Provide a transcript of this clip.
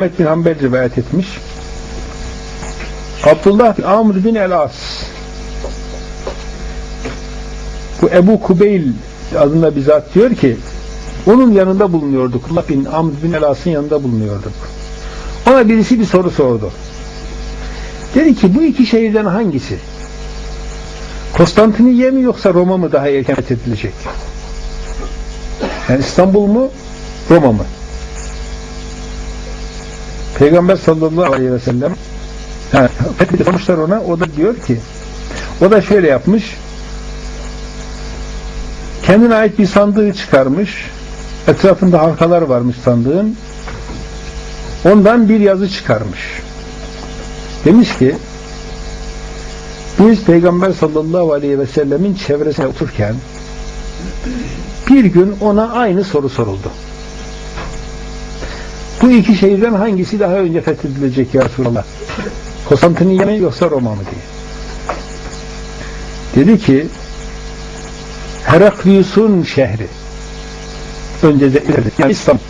Ahmet bin Hanbel rivayet etmiş. Abdullah bin Amr bin El-As bu Ebu Kubeyl adında bir zat diyor ki onun yanında bulunuyorduk. Abdullah bin Amr bin El-As'ın yanında bulunuyorduk. Ona birisi bir soru sordu. Dedi ki bu iki şehirden hangisi? Konstantiniye mi yoksa Roma mı daha erken fethedilecek? Yani İstanbul mu Roma mı? Peygamber sallallahu aleyhi ve sellem fethi sormuşlar ona o da diyor ki o da şöyle yapmış kendine ait bir sandığı çıkarmış etrafında halkalar varmış sandığın ondan bir yazı çıkarmış demiş ki biz Peygamber sallallahu aleyhi ve sellemin çevresine otururken bir gün ona aynı soru soruldu. Bu iki şehirden hangisi daha önce fethedilecek ya Resulallah? Konstantiniye mi yoksa Roma mı diye. Dedi ki Heraklius'un şehri önce de yani İstanbul.